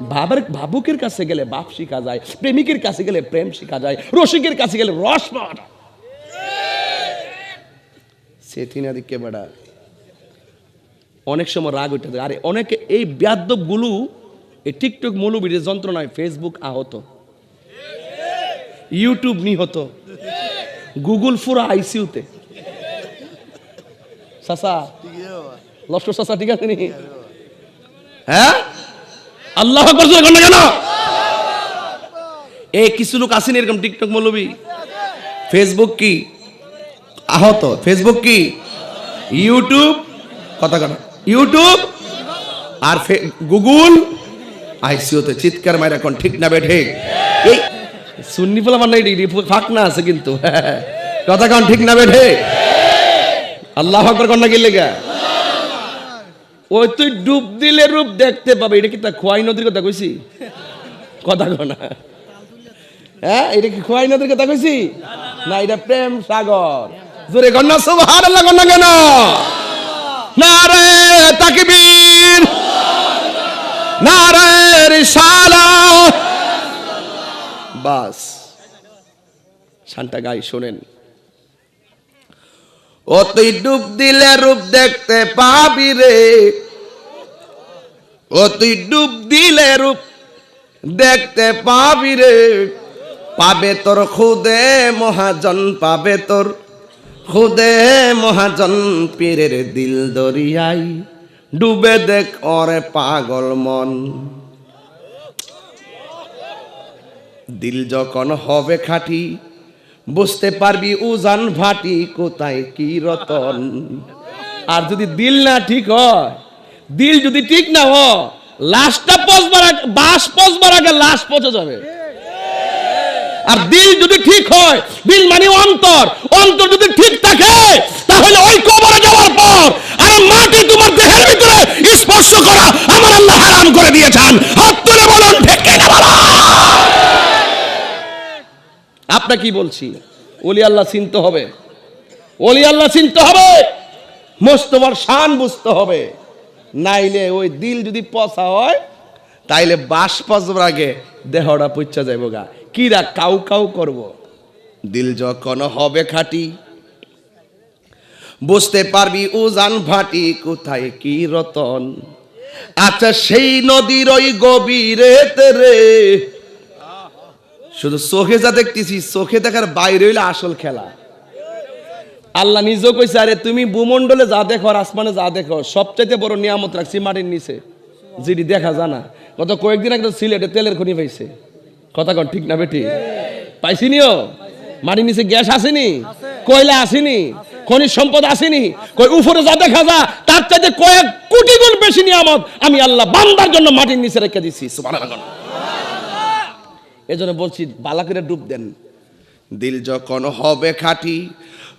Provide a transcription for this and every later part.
বাবার ভাবুকের কাছে গেলে বাপ শিখা যায় প্রেমিকের কাছে গেলে প্রেম শিখা যায় রসিকের কাছে গেলে রস পাওয়া যায়। সেথিনা দিকে বেড়া। অনেক সময় রাগ উঠে আরে অনেকে এই ব্যাদ্যগুলো এই টিকটক মৌলবীর যন্ত্রণায় ফেসবুক আহত। ইউটিউব নিহত। গুগল ফুরা আইসিউতে সাসা লস্কর সাসা ঠিক আছে নি? হ্যাঁ? আল্লাহ কেন কেন? এই কিছু লোক আসেনি এরকম টিকটক মৌলবী? ফেসবুক কি? আহত। ফেসবুক কি? ইউটিউব কথা কথা ইউটিউব আর গুগল আইসিওতে চিৎকার মাইরা কোন ঠিক না বেঠে এই, সুন্নি ফলা এটি ফাঁক না আছে কিন্তু। কথা কোন ঠিক না বেঠে আল্লাহ আকবর কন্যা গেলে গা। ওই তুই ডুব দিলে রূপ দেখতে পাবে। এটা কি তা খোয়াই নদীর কথা কইছি? কথা কনা হ্যাঁ এটা কি খোয়াই নদীর কথা কইছি? না, এটা প্রেম সাগর। জোরে কন্যা সুবহানাল্লাহ কন্যা কেন? নারে তাকবীর। নারে রিসালাত বাস। শান্তা গাই শোনেন। ও তুই ডুব দিলে রূপ দেখতে পাবি রে। ও তুই ডুব দিলে রূপ দেখতে পাবি রে। পাবে তোর খুদে মহাজন, পাবে তোর খুদে মহাজন পীরের দিল দরিয়াই। ডুবে দেখ ওরে পাগল মন। দিল যখন হবে খাঁটি বুঝতে পারবি উজান ভাটি কোথায় কি রতন? আর যদি দিল না ঠিক হয়, দিল যদি ঠিক না হয়, লাশটা পচবার বাস পচবার আগে লাশ পচে যাবে। আর দিল যদি ঠিক হয়, দিল মানে অন্তর। অন্তর যদি ঠিক থাকে, তাহলে ওই কবরে যাওয়ার পর আর মাটি তোমার দেহের ভিতরে স্পর্শ করা আমার আল্লাহ হারাম করে দিয়েছেন। হাত তুলে বলুন ঠিক কিনা বলো আপনার কি বলছি? ওলি আল্লাহ চিনতে হবে। ওলি আল্লাহ চিনতে হবে। মোস্তফার শান বুঝতে হবে। নাইলে ওই দিল যদি পচা হয়, তাইলে বাস পচবার আগে দেহটা পুচ্ছা যাইব গা। কিরা কাউ কাউ করব? দিল যখন হবে খাটি, বুঝতে পারবি উজান ভাটি কোথায় কি রতন। আচ্ছা সেই নদীর ওই গভীরে রে শুধু চোখে যা দেখতেছি, চোখে দেখার বাইরে হইলে আসল খেলা। আল্লাহ নিজেও কইছে, আরে তুমি ভূমণ্ডলে যা দেখো আর আসমানে যা দেখো, সবচাইতে বড় নিয়ামত রাখছি মাটির নিচে। যেটি দেখা জানা গত কয়েকদিন একটা সিলেটে তেলের খনি পাইছে। কথা কন ঠিক না বেটি? পাইছিনিও মাটির নিচে গ্যাস আসেনি? কয়লা আসেনি? খনিজ সম্পদ আসেনি? কই উপরে যা দেখা যা, তার চাইতে কয়েক কোটি গুণ বেশি নিয়ামত আমি আল্লাহ বান্দার জন্য মাটির নিচে রেখে দিছি। সুবহানাল্লাহ। এজন্য বলছি বালা করে ডুব দেন। দিল যখন হবে খাঁটি,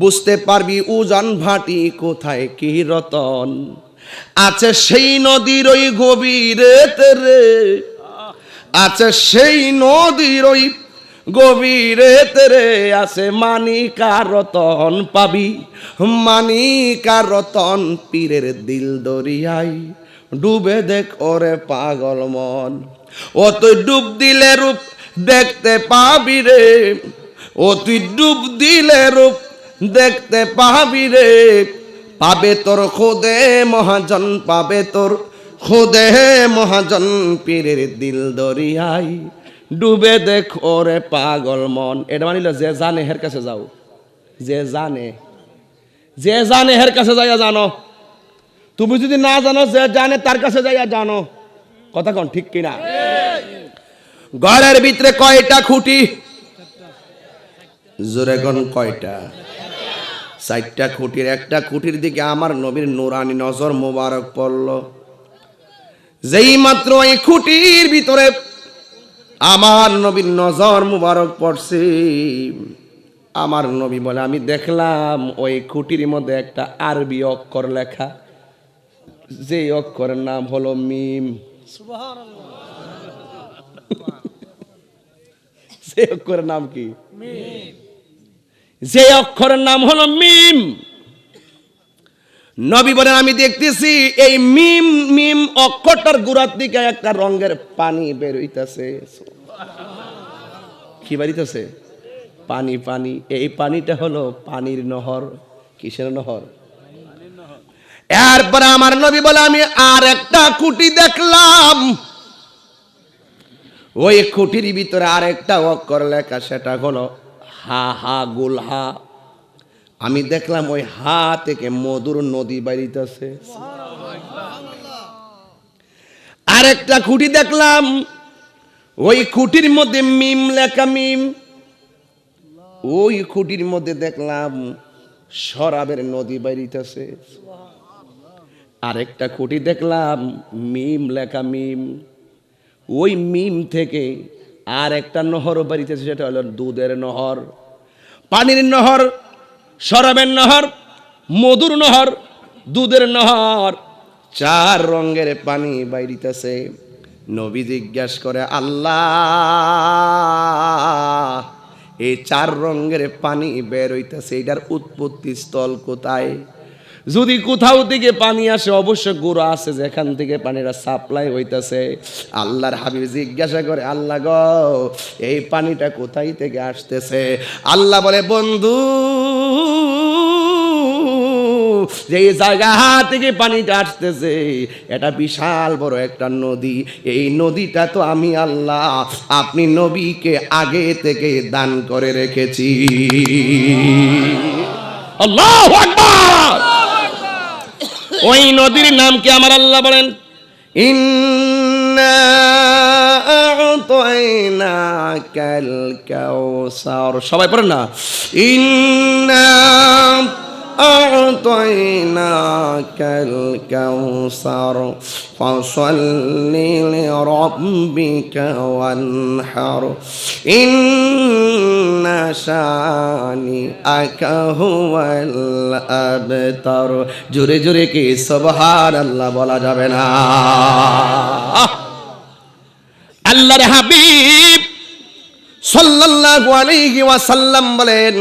বুঝতে পারবি উজান ভাটি কোথায় কি রতন। আছে সেই নদীর ওই গভীরে রে আছে সেই নদীর ওই গভীরে রে আছে মানিকা রতন পাবি, মানিকা রতন পীরের দিল দরিয়াই ডুবে দেখ ওরে পাগল মন ও তুই ডুব দিলে রূপ দেখতে পাবি রে। তুই ডুব দিলে রূপ দেখতে পাবি রে। পাবে তোর খোদে মহাজন, পাবে তোর খোদে মহাজন পীরের দিল দরিয়াই। ডুবে দেখ ওরে পাগল মন। এটা মানিল যে জানে হের কাছে যাও। যে জানে। যে জানে হের কাছে যাইয়া জানো। তুমি যদি না জানো, যে জানে তার কাছে যাইয়া জানো। কথা কন ঠিক কিনা? ঘরের ভিতরে কয়টা খুঁটি? জোরে কোন কয়টা? চারটা খুঁটির একটা খুঁটির দিকে আমার নবীর নুরানি নজর মোবারক পড়ল। যেই মাত্র এই খুঁটির ভিতরে আমার নবীর নজর মুবারক পড়ছে। আমার নবী বলে আমি দেখলাম ওই খুঁটির মধ্যে একটা আরবি অক্ষর লেখা। যে অক্ষরের নাম হলো মিম। সে অক্ষরের নাম কি? যে অক্ষরের নাম হলো মিম। নবী বলেন, আমি দেখতেছি এই মিম মিম অক্ষরটার গোড়ার দিকে একটা রঙের পানি বের হইতাছে। কি বাড়িতেছে পানি পানি। এই পানিটা হলো পানির নহর। কিসের নহর? এরপরে আমার নবী বলে, আমি আর একটা কুটি দেখলাম। ওই খুঁটির ভিতরে আর একটা অক্ষর লেখা, সেটা হলো হা হা, গুল, হা। আমি দেখলাম ওই হা থেকে মধুর নদী বাড়িতেছে আরেকটা খুঁটি দেখলাম, ওই খুঁটির মধ্যে মিম লেখা মিম। ওই খুঁটির মধ্যে দেখলাম শরাবের নদী বাড়িতেছে আরেকটা খুঁটি দেখলাম, মিম লেখা মিম। ওই মিম থেকে আর একটা নহর বাড়িতেছে সেটা হলো দুধের নহর, পানির নহর, শরাবের নহর, মধুর নহর, দুধের নহর। চার রঙের পানি বাইরিতেছে, নবী জিজ্ঞাস করে, আল্লাহ, এই চার রঙের পানি বের হইতেছে, এটার উৎপত্তি স্থল কোথায়? যদি কোথাও থেকে পানি আসে, অবশ্য গুঁড়ো আছে যেখান থেকে পানিটা সাপ্লাই হইতেছে। আল্লাহর হাবিব জিজ্ঞাসা করে, আল্লাহ গো, এই পানিটা কোথায় থেকে আসতেছে? আল্লাহ বলে, বন্ধু, যে জায়গা থেকে পানিটা আসতেছে, এটা বিশাল বড় একটা নদী। এই নদীটা তো আমি আল্লাহ, আপনি নবীকে আগে থেকে দান করে রেখেছি। আল্লাহ আকবার! ওই নদীর নাম কি আমার আল্লাহ বলেন? সবাই পড়েন না? ইন্না আ'তাইনাকাল কাউসার ফাসাল্লি লিরাব্বিকা ওয়ানহার ইন্না শানিআকা হুয়াল আবতার জোরে জোরে কি সুবহানাল্লাহ বলা যাবে না আল্লাহর হাবিব সাল্লাল্লাহু আলাইহি ওয়াসাল্লাম বলেন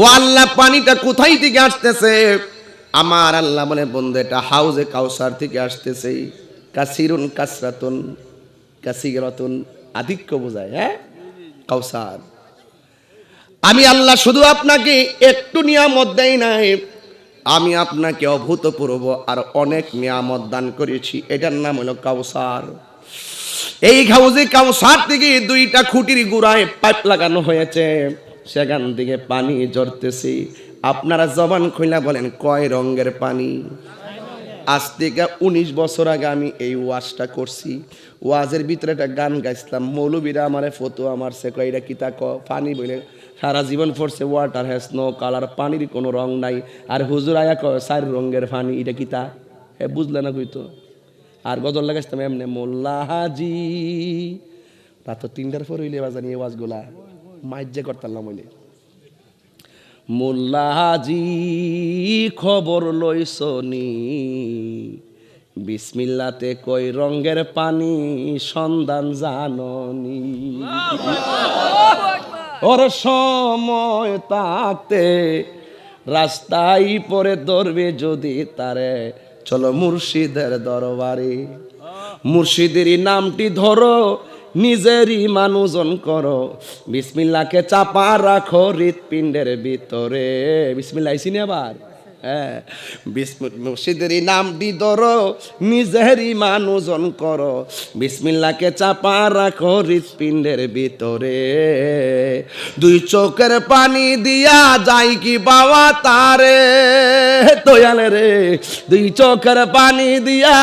ও আল্লাহ পানিটা কোথায় থেকে আসতেছে? আমার আল্লাহ বলে বন্ধু এটা হাউজে কাউসার থেকে আসতেছে। কাসিরুন কাসরাতুন, কাসিরতুন আধিক্য বোঝায় হ্যাঁ? কাউসার। আমি আল্লাহ শুধু আপনাকে একটু নিয়ামত দেই নাই, আমি আপনাকে অভূতপূর্ব আর অনেক নিয়ামত দান করেছি। এটার নাম হলো কাউসার। এই হাউজে কাউসার থেকে দুইটা খুঁটির গুড়ায় পাইপ লাগানো হয়েছে। সেখান থেকে পানি জড়তেছি আপনারা জবান খুইলা বলেন, কয় রঙের পানি? আজ থেকে উনিশ বছর আগে আমি এই ওয়াজটা করছি। ওয়াজের ভিতরে একটা গান গাইছিলাম, মৌলবীরা আমারে ফটো আমার সে কয়, এটা কিতা ক? পানি বলে সারা জীবন পড়ছে ওয়াটার হ্যাজ নো কালার পানির কোনো রং নাই। আর হুজুর আয়া কয়, চার রঙের পানি, এটা কিতা হে, বুঝলে না কইতো আর গজল লাগাইছিলাম এমনি, মোল্লা হাজি। রাত তিনটার পর হইলে বাজানি এই ওয়াজগুলা। মাইজে করতাম হইলে। মোল্লা হাজি খবর লইছনি বিসমিল্লাতে কই রঙের পানি, সন্ধান জাননি। ওর সময় তাতে রাস্তায় পরে ধরবে যদি তারে। চলো মুর্শিদের দরবারে। মুর্শিদেরই নামটি ধরো নিজেরই মানুজন করো। বিসমিল্লাকে চাপা রাখো হৃৎপিণ্ডের ভিতরে। বিসমিল্লা আইসিনি আবার? হ্যাঁ মুর্শিদেরই নামটি ধরো নিজেরই করো। বিসমিল্লাকে চাপা রাখো হৃৎপিণ্ডের ভিতরে। দুই চোখের পানি দিয়া যাই কি বাবা তারে। তোয়ালে রে, দুই চোখের পানি দিয়া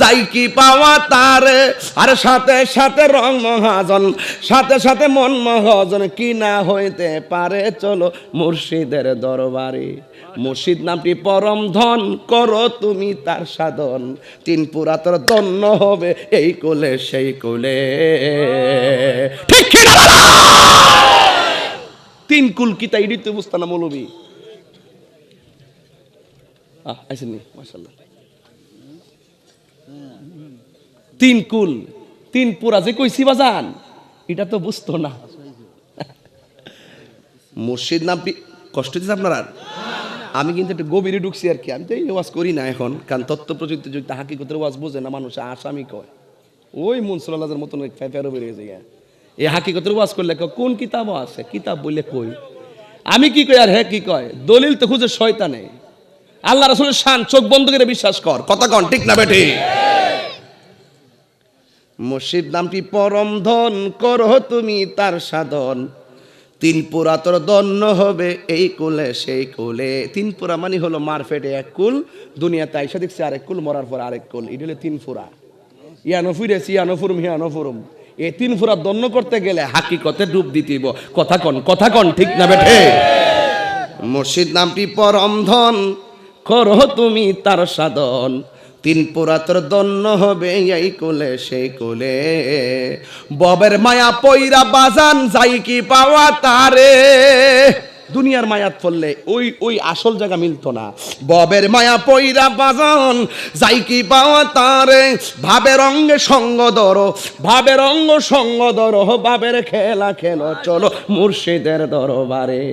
যাই কি পাওয়া তারে। আর সাথে সাথে রং মহাজন, সাথে সাথে মন মহাজন, কি না হইতে পারে চলো মুর্শিদের দরবারে। মুর্শিদ নামটি পরম ধন করো তুমি তার সাধন। তিন পুরাতর দন্য হবে এই কোলে, সেই কোলে। কি? তিন কুল ইডি তুই বুঝতা না, মৌলবী? তিন কুল, তিন পুরা যে কইছি বাজান এটা তো বুঝতো না। মুর্শিদ নামটি কষ্ট দিচ্ছে আপনারা আমি কিন্তু একটু গভীরে ঢুকছি আর কি। আমি তো এই ওয়াজ করি না এখন, কারণ তথ্য প্রযুক্তি যুক্ত হাকিকতের ওয়াজ বোঝে না মানুষ, আসামি কয়। ওই মনসুরালাদের মতন ফেরো বেরিয়ে যায়। এই হাকিকতের ওয়াজ করলে কোন কিতাবও আছে? কিতাব বললে কই? আমি কি কই আর হ্যাঁ কি কয়? দলিল তো খুঁজে শয়তানে। আল্লাহ রাসূলের শান, চোখ বন্ধ করে বিশ্বাস কর। কথা কন, ঠিক না বেটি মসজিদ নামটি পরম ধন, করো তুমি তার সাধন। তিন পুরা তোর দন্য হবে, এই কুলে, সেই কুলে। তিন পুরা মানে হলো মারফেটে এক কুল, দুনিয়াতে আইসা দেখছি আরেক কুল, মরার পর আরেক কুল। এটা হলো তিন ফুরা ইয়ানো ফুরেছি ইয়ানো ফুরুম হিয়ানো ফুরুম এই তিন ফুরা দন্য করতে গেলে হাকিকতে ডুব দিতেইব কথা কন কথা কন, ঠিক না বেঠে? মসজিদ নামটি পরম ধন, করো তুমি তার সাধন। তিন পুরাতর দন্য হবে এই কোলে, সেই কোলে। ববের মায়া পইরা বাজান যাই কি পাওয়া তারে। দুনিয়ার মায়াত পড়লে ওই ওই আসল জায়গা মিলতো না। ববের মায়া পইরা বাজান যাই কি পাওয়া তারে। ভাবের অঙ্গে সঙ্গ ধরো, ভাবের অঙ্গ সঙ্গ ধরো, ভাবের খেলা খেলো, চলো মুর্শিদের দরবারে।